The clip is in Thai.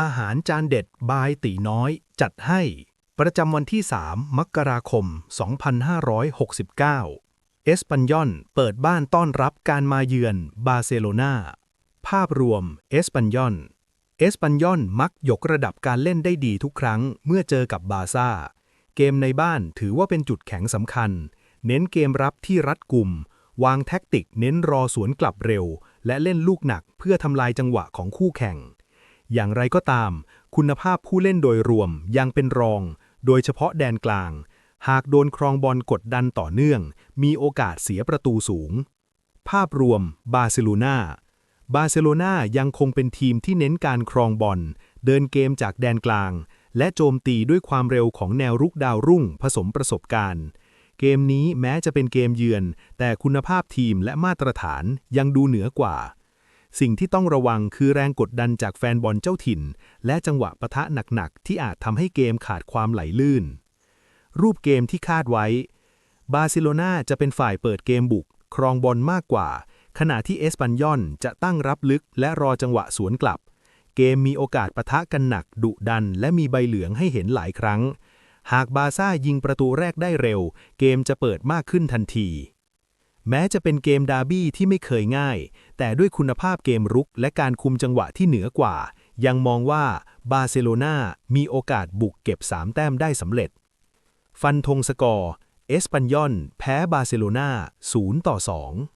อาหารจานเด็ดบายตีน้อย จัดให้ ประจำวันที่ 3 มกราคม 2569 เอสปันยอนเปิดบ้านต้อนรับการมาเยือนบาร์เซโลนาภาพรวมเอสปันยอนเอสปันยอนมักยกระดับการเล่นได้ดีทุกครั้งเมื่อเจอกับบาซ่า เกมในบ้านถือว่าเป็นจุดแข็งสำคัญ เน้นเกมรับที่รัดกุม วางแท็กติกเน้นรอสวนกลับเร็ว และเล่นลูกหนักเพื่อทำลายจังหวะของคู่แข่ง อย่างไรก็ตาม คุณภาพผู้เล่นโดยรวมยังเป็นรอง โดยเฉพาะแดนกลาง หากโดนครองบอลกดดันต่อเนื่อง มีโอกาสเสียประตูสูง ภาพรวม บาร์เซโลนาบาร์เซโลนายังคงเป็นทีมที่เน้นการครองบอล เดินเกมจากแดนกลาง และโจมตีด้วยความเร็วของแนวรุกดาวรุ่งผสมประสบการณ์เกมนี้แม้จะเป็นเกมเยือน แต่คุณภาพทีมและมาตรฐานยังดูเหนือกว่า สิ่งที่ต้องระวังคือแรงกดดันจากแฟนบอลเจ้าถิ่น และจังหวะปะทะหนักๆ ที่อาจทำให้เกมขาดความไหลลื่น รูปเกมที่คาดไว้ บาร์เซโลนาจะเป็นฝ่ายเปิดเกมบุก ครองบอลมากกว่า ขณะที่เอสปันยอนจะตั้งรับลึกและรอจังหวะสวนกลับ เกมมีโอกาสปะทะกันหนัก ดุดัน และมีใบเหลืองให้เห็นหลายครั้ง หากบาซ่ายิงประตูแรกได้เร็ว เกมจะเปิดมากขึ้นทันที แม้จะเป็นเกมดาร์บี้ที่ไม่เคยง่าย แต่ด้วยคุณภาพเกมรุกและการคุมจังหวะที่เหนือกว่า ยังมองว่าบาร์เซโลนามีโอกาสบุกเก็บ 3 แต้มได้สำเร็จ ฟันธงสกอร์ เอสปันยอน แพ้บาร์เซโลนา0ต่อ2